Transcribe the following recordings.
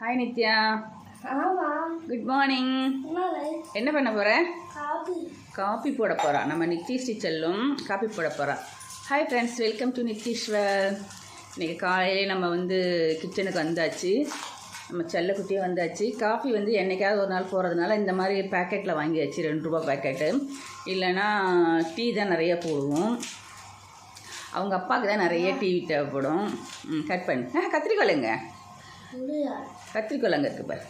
Hi Nithya good morning என்ன பண்ண போற? காபி. காபி போட போறா. நம்ம நித்யஸ்ரீ செல்லும் காபி போட போறா. Hi friends welcome to Nithyaswar இன்னைக்கு காலையிலே நம்ம வந்து கிச்சனுக்கு வந்தாச்சு. நம்ம செல்லக்குட்டியே வந்தாச்சு. காஃபி வந்து என்னைக்காவது ஒரு நாள் போகிறதுனால இந்த மாதிரி பேக்கெட்டில் வாங்கியாச்சு. ரெண்டு ரூபா பேக்கெட்டு இல்லைன்னா டீ தான் நிறைய போடுவோம். அவங்க அப்பாவுக்கு தான் நிறைய டீ தேவைப்படும். கட் பண்ணு. ஆ கத்திரிக்கோலைங்க முடியாது கத்திரிக்கோல் அங்கே இருக்குது பாரு.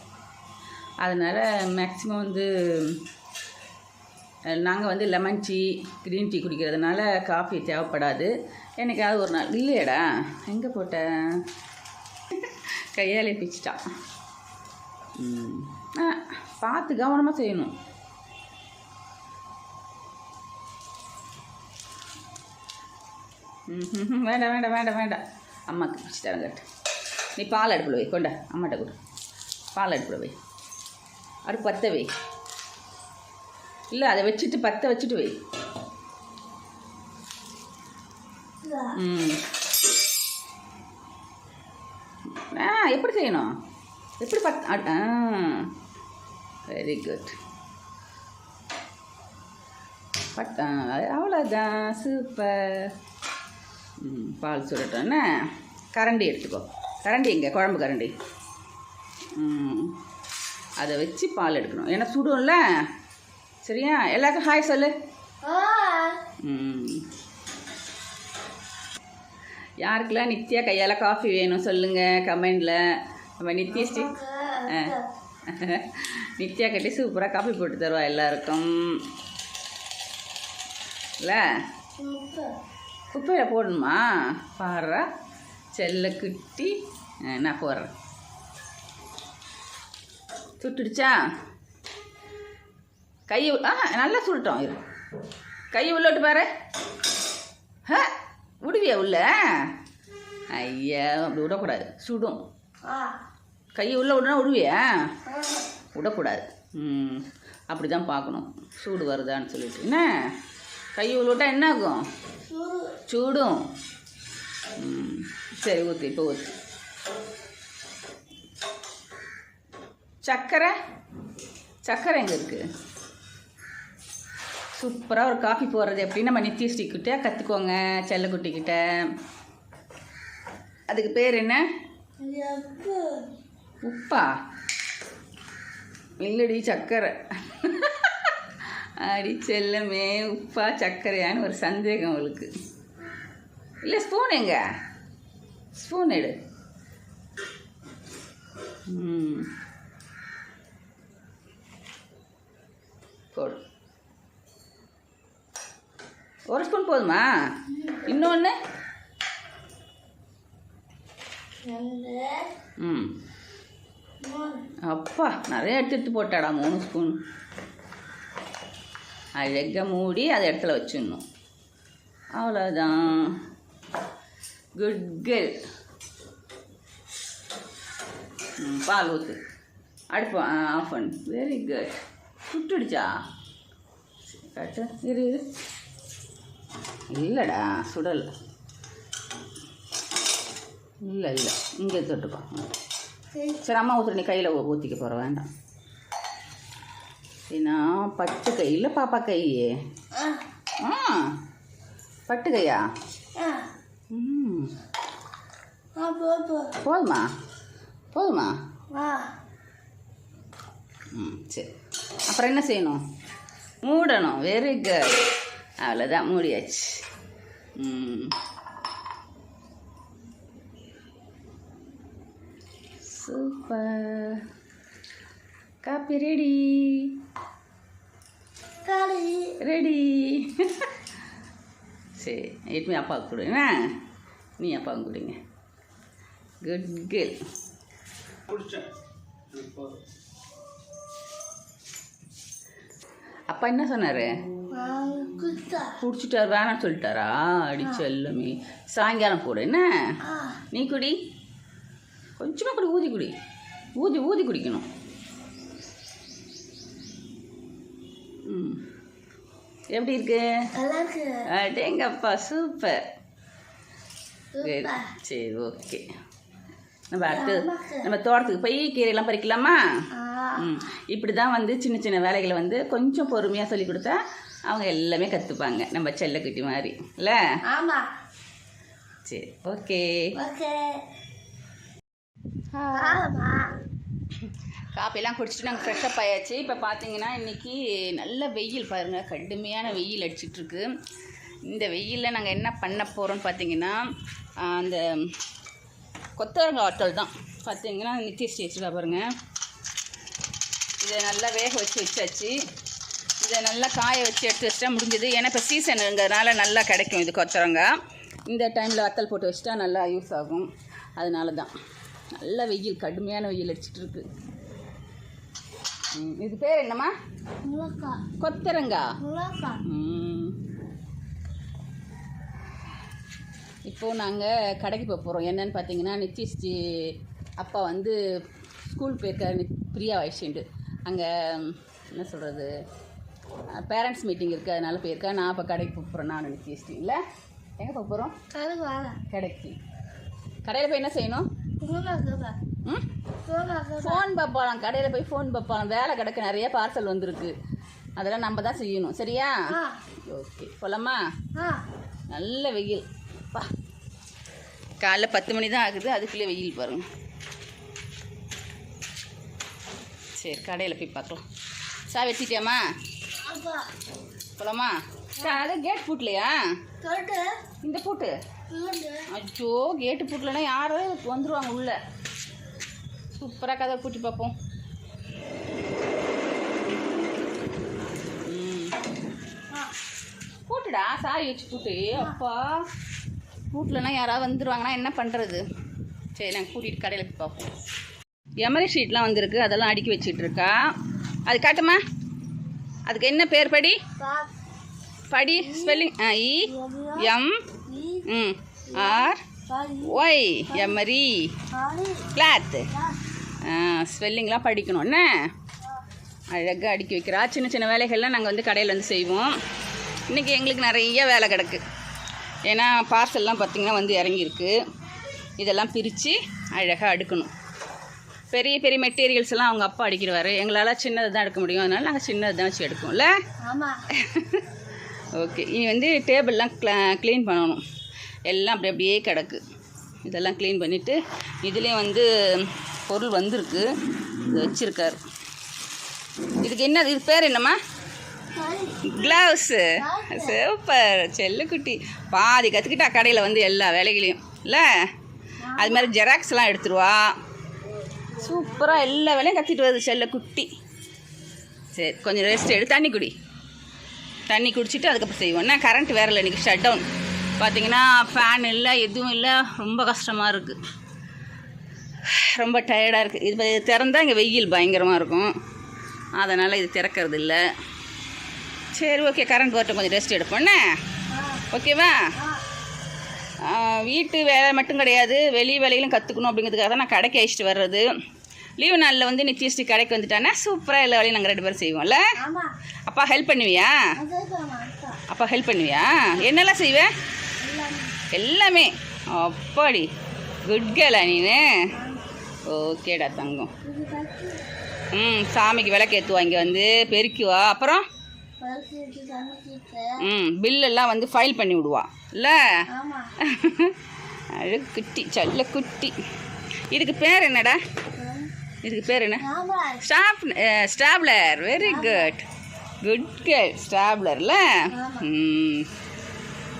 அதனால் மேக்ஸிமம் வந்து நாங்கள் வந்து லெமன் டீ க்ரீன் டீ குடிக்கிறதுனால காஃபி தேவைப்படாது. என்னைக்காவது ஒரு நாள் இல்லையடா எங்கே போட்ட? கையாலே பிச்சிட்டான். ஆ பார்த்து கவனமாக செய்யணும். வேண்டாம் வேண்டாம் வேண்டாம் வேண்டாம். அம்மாவுக்கு பிடிச்சி நீ பால் அடுப்பில் வை கொண்ட. அம்மாட்ட கொடு. பால் அடுப்பில் வை. அடுப்பு பற்ற வை. இல்லை அதை வச்சுட்டு பற்ற வச்சுட்டு வை. ம். ஆ எப்படி செய்யணும்? எப்படி பத் ஆ. வெரி குட் பட் அவ்வளோதான் சூப்பர் ம் பால் சுடட்டோன்னே கரண்டி எடுத்துக்கோ. கரண்டி எங்கே குழம்பு கரண்டி. ம். அதை வச்சு பால் எடுக்கணும். ஏன்னா சுடும்ல. சரியா? எல்லாருக்கும் ஹாய் சொல்லு. ம். யாருக்கெல்லாம் நித்யா கையால் காஃபி வேணும் சொல்லுங்கள் கமெண்டில். நம்ம நித்யஸ்ரீ ஆ. நித்யா கட்டி சூப்பராக காஃபி போட்டு தருவா எல்லாருக்கும். இல்லை? குப்பையில் போடணுமா? பாடுறா. செல்ல குட்டி ஆ, நான் போடுறேன். சுட்டுடுச்சா? கை ஆ நல்லா சுருட்டோம் இரு. கை உள்ள விட்டு பாரு. ஹ விடுவியா உள்ள? ஐயா அப்படி விடக்கூடாது. சுடும். கையை உள்ள விடுனா விடுவியா விடக்கூடாது. ம் அப்படி தான் பார்க்கணும். சூடு வருதான்னு சொல்லிட்டு. என்ன? கையை உள்ள விட்டா என்ன ஆகும்? சூடும். சரி ஊற்று இப்போ ஊற்று சர்க்கரை சர்க்கரை எங்கே இருக்குது சூப்பராக ஒரு காஃபி போடுறது. எப்படின்னு நம்ம நித்யஸ்ரீக்கிட்ட கற்றுக்கோங்க செல்லக்குட்டிக்கிட்ட அதுக்கு பேர் என்ன? உப்பா. இல்லடி சர்க்கரை அடி செல்லமே உப்பா சர்க்கரையான்னு ஒரு சந்தேகம் அவளுக்கு. இல்லை ஸ்பூன் எங்க? ஸ்பூன் எடு. போடு. ஒரு ஸ்பூன் போதுமா? இன்னொன்று ம். அப்பா நிறைய எடுத்துட்டு எடுத்து போட்டாடா மூணு ஸ்பூன் அழகாக மூடி அதை இடத்துல வச்சிடணும். அவ்வளோதான் குட் கேர்ள் பால் ஊற்று அடுப்பு ஆஃப் பண்ணு வெரி குட் சுட்டுடுச்சா காட்டு இரு இரு இல்லைடா சுடல் இல்லை இல்லை இங்கே தொட்டுப்பா. சரி அம்மா ஊற்றுற நீ கையில் ஊற்றிக்க போகிற வேண்டாம் ஏன்னா பட்டு கை இல்லை பாப்பா கை ஆ பட்டு கையா போதுமா? போதுமா? ம் சரி. அப்புறம் என்ன செய்யணும்? மூடணும். வெரி குட் அவ்வளோதான் மூடியாச்சு. ம். சூப்பர் காப்பி ரெடி ரெடி சரி எட்டுமே அப்பாவுக்கு கொடு என்ன நீ அப்பாவுக்கு கொடுங்க. குட் கேர்ள் அப்பா என்ன சொன்னார்? குடிச்சிட்டார் வேணாம்னு சொல்லிட்டாரா? அடி செல்லமே. சாயங்காலம் போடு என்ன? நீ குடி. கொஞ்சமாக குடி ஊதி குடி. ஊதி ஊதி குடிக்கணும். ம். எப்படி இருக்கு? அடேங்கப்பா சூப்பர். சரி ஓகே. நம்ம அடுத்து நம்ம தோட்டத்துக்கு போய் கீரையெல்லாம் பறிக்கலாமா? ம். இப்படி தான் வந்து சின்ன சின்ன வேலைகளை வந்து கொஞ்சம் பொறுமையாக சொல்லி கொடுத்தா அவங்க எல்லாமே கற்றுப்பாங்க நம்ம செல்லக்குட்டி மாதிரி. இல்லை? ஆமா. சரி ஓகே. காப்பிலாம் குடிச்சிட்டு நாங்கள் ஃப்ரெஷ்ஷப் ஆயாச்சு. இப்போ பார்த்தீங்கன்னா இன்றைக்கி நல்ல வெயில் பாருங்கள் கடுமையான வெயில் அடிச்சிட்ருக்கு இந்த வெயிலில் நாங்கள் என்ன பண்ண போகிறோம்னு பார்த்தீங்கன்னா அந்த கொத்தவரங்காய் ஆட்டல் தான். பார்த்தீங்கன்னா நித்திய ஸ்டேஜில் பாருங்கள் இதை நல்லா வேக வச்சு வச்சாச்சு. இதை நல்லா காய வச்சு எடுத்து வச்சிட்டா முடிஞ்சது. ஏன்னா இப்போ சீசனுங்கிறதுனால நல்லா கிடைக்கும் இது கொத்தவரங்காய். இந்த டைமில் வத்தல் போட்டு வச்சிட்டா நல்லா யூஸ் ஆகும். அதனால தான். நல்ல வெயில் கடுமையான வெயில் அடிச்சிட்டு இருக்கு. இது பேர் என்னம்மா? முழக்கா கொத்தரங்கா முழக்கா ம். இப்போ நாங்கள் கடைக்கு போக போகிறோம் என்னன்னு பார்த்தீங்கன்னா நித்திஷ்டி அப்பா வந்து ஸ்கூல் போயிருக்காரு பிரியா வயசுண்டு அங்கே என்ன சொல்கிறது பேரண்ட்ஸ் மீட்டிங் இருக்குது அதனால போயிருக்கா. நான் இப்போ கடைக்கு போக போகிறேன் நான் நித்திஷ்டி இல்லை? எங்கே போக போகிறோம் கடைக்கு கடையில் போய் என்ன செய்யணும்? ஃபோன் பார்ப்பாலாம் கடையில் போய் ஃபோன் பார்ப்பாலாம் வேலை கிடக்கு நிறைய பார்சல் வந்திருக்கு. அதெல்லாம் நம்ம தான் செய்யணும். சரியா? ஓகே போலாமா? நல்ல வெயில். பா. காலைல பத்து மணி தான் ஆகுது அதுக்குள்ளே வெயில் பாருங்க. சரி கடையில் போய் பார்க்கலாம். சா அப்பா போலாமா? அது கேட் பூட்டலையா? இந்த பூட்டு? அச்சோ கேட்டு பூட்டலன்னா யாரும் வந்துருவாங்க உள்ள. சூப்பராக கதை பூட்டி பார்ப்போம். பூட்டுடா சாவி வச்சு பூட்டு. அப்பா. ரூட்லலாம் யாராவது வந்துடுவாங்கன்னா என்ன பண்ணுறது சரி நாங்கள் கூட்டிகிட்டு கடையில் பார்ப்போம். எமரி ஷீட்லாம் வந்திருக்கு அதெல்லாம் அடுக்கி வச்சிட்டு இருக்கா அது காட்டுமா? அதுக்கு என்ன பேர் படி? படி ஸ்பெல்லிங் இ எம் ம் ஆர் ஒய் எமரி கிளாத்து ஆ ஸ்பெல்லிங்லாம் படிக்கணும். என்ன? அழகாக அடுக்கி வைக்கிறா. சின்ன சின்ன வேலைகள்லாம் நாங்கள் வந்து கடையில் வந்து செய்வோம். இன்றைக்கி எங்களுக்கு நிறைய வேலை கிடக்கு. ஏன்னா பார்சல்லாம் பார்த்திங்கன்னா வந்து இறங்கியிருக்கு. இதெல்லாம் பிரித்து அழகாக அடுக்கணும். பெரிய பெரிய மெட்டீரியல்ஸ் எல்லாம் அவங்க அப்பா அடிக்கிறவாரு எங்களால் சின்னது தான் எடுக்க முடியும். அதனால நாங்கள் சின்னது தான் வச்சு எடுப்போம்ல ஓகே இனி வந்து டேபிள்லாம் க்ளா க்ளீன் பண்ணணும். எல்லாம் அப்படி அப்படியே கிடக்கு. இதெல்லாம் க்ளீன் பண்ணிவிட்டு இதுலேயும் வந்து பொருள் வந்திருக்கு. இது வச்சுருக்காரு. இதுக்கு என்ன இது பேர் என்னம்மா? க்ளவுஸு சூப்பர் செல்லுக்குட்டி. பாதி கற்றுக்கிட்டா கடையில் வந்து எல்லா வேலைகளையும். இல்லை? அது மாதிரி ஜெராக்ஸ்லாம் எடுத்துருவா. சூப்பராக எல்லா வேலையும் கற்றுட்டு வருது செல்லக்குட்டி. சரி கொஞ்சம் ரெஸ்ட் எடு. தண்ணி குடி. தண்ணி குடிச்சிட்டு அதுக்கப்புறம் செய்வோம். என்ன? கரண்ட் வேற இல்லை. இன்றைக்கி ஷட் டவுன் பார்த்தீங்கன்னா ஃபேன் இல்லை எதுவும் இல்லை. ரொம்ப கஷ்டமாக இருக்குது ரொம்ப டயர்டாக இருக்குது இது திறந்தால் இங்கே வெயில் பயங்கரமாக இருக்கும். அதனால் இது திறக்கிறது இல்லை சரி ஓகே கரண்ட் வரட்டும் கொஞ்சம் ரெஸ்ட் எடுப்போண்ணே ஓகேவா வீட்டு வேலை மட்டும் கிடையாது. வெளி வேலைகளும் கற்றுக்கணும் அப்படிங்கிறதுக்காக தான் நான் கடைக்கு அழிச்சிட்டு வர்றது. லீவு நாளில் வந்து நிச்சயிச்சு கடைக்கு வந்துட்டானா சூப்பராக எல்லா வேலையும் நாங்கள் ரெண்டு பேரும் செய்வோம்ல? அப்பா ஹெல்ப் பண்ணுவியா? அப்பா ஹெல்ப் பண்ணுவியா? என்னெல்லாம் செய்வேன் எல்லாமே. அப்பாடி. குட் கேலா நீனு? ஓகேடா தங்கம். ம் சாமிக்கு விளக்கேற்றுவா இங்கே வந்து? பெருக்குவா? அப்புறம்? ம் பில்லெல்லாம் வந்து ஃபைல் பண்ணி விடுவா. இல்லை? அழகு குட்டி செல்ல குட்டி இதுக்கு பேர் என்னடா? இதுக்கு பேர் என்ன? Stop stapler. Very good good girl ஸ்டாப்லர்ல ம்.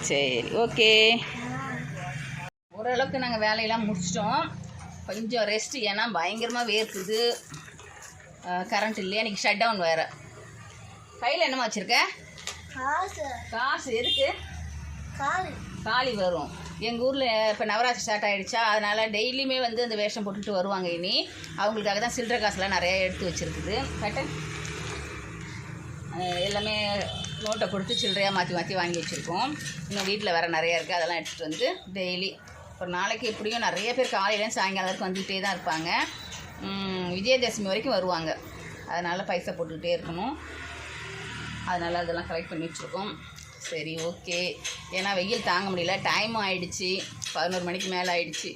சரி ஓகே. ஓரளவுக்கு நாங்கள் வேலையெல்லாம் முடிச்சிட்டோம். கொஞ்சம் ரெஸ்ட் ஏன்னா பயங்கரமாக வேர்க்குது. கரண்ட் இல்லையா? இன்னைக்கு ஷட் டவுன் வேறு. கையில் என்னம்மா வச்சுருக்க? காசு. காசு எதுக்கு? காலி. காளி வரும். எங்கள் ஊரில் இப்போ நவராத்திரி ஸ்டார்ட் ஆகிடுச்சா அதனால் டெய்லியுமே வந்து அந்த வேஷம் போட்டுட்டு வருவாங்க இனி. அவங்களுக்காக தான் சில்லற காசுலாம் நிறையா எடுத்து வச்சுருக்குது. கட்ட எல்லாமே நோட்டை கொடுத்து சில்லறையாக மாற்றி மாற்றி வாங்கி வச்சுருக்கோம். இன்னும் வீட்டில் வேறு நிறையா இருக்குது அதெல்லாம் எடுத்துகிட்டு வந்து டெய்லி ஒரு நாளைக்கு எப்படியும் நிறைய பேர் காலையிலேருந்து சாயங்காலம் வரைக்கும் வந்துகிட்டே தான் இருப்பாங்க. விஜயதசமி வரைக்கும் வருவாங்க. அதனால் பைசா போட்டுக்கிட்டே இருக்கணும். அதனால் அதெல்லாம் கலெக்ட் பண்ணி வச்சுருக்கோம் சரி ஓகே ஏன்னா வெயில் தாங்க முடியல. டைமும் ஆயிடுச்சு. பதினோரு மணிக்கு மேலே ஆயிடுச்சு.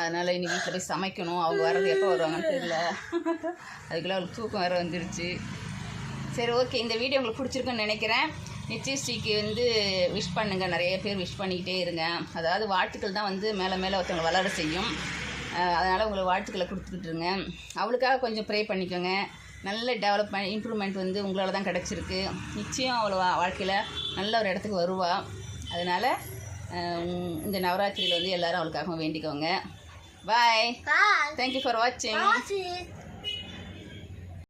அதனால் இனி வீட்டில் போய் சமைக்கணும். அவங்க வர்றது எப்போ வருவாங்கன்னு தெரியல. அதுக்குள்ளே அவளுக்கு தூக்கம் வேறு வந்துருச்சு. சரி ஓகே இந்த வீடியோ உங்களுக்கு பிடிச்சிருக்குன்னு நினைக்கிறேன். நிச்சயஸ்ரீக்கு வந்து விஷ் பண்ணுங்கள் நிறைய பேர் விஷ் பண்ணிக்கிட்டே இருங்க. அதாவது வாழ்த்துக்கள் தான் வந்து மேலே மேலே ஒருத்தவங்க வளர செய்யும். அதனால் உங்களுக்கு வாழ்த்துக்களை கொடுத்துக்கிட்டுருங்க அவளுக்காக கொஞ்சம் ப்ரே பண்ணிக்கோங்க. நல்ல டெவலப்மெண்ட் இம்ப்ரூவ்மெண்ட் வந்து உங்களால் தான் கிடச்சிருக்கு. நிச்சயம் அவள் வா- வாழ்க்கையில் நல்ல ஒரு இடத்துக்கு வருவாள் அதனால் இந்த நவராத்திரியில் வந்து எல்லாரும் அவளுக்காக வேண்டிக்கோங்க. பாய் தேங்க்யூ ஃபார் வாட்சிங்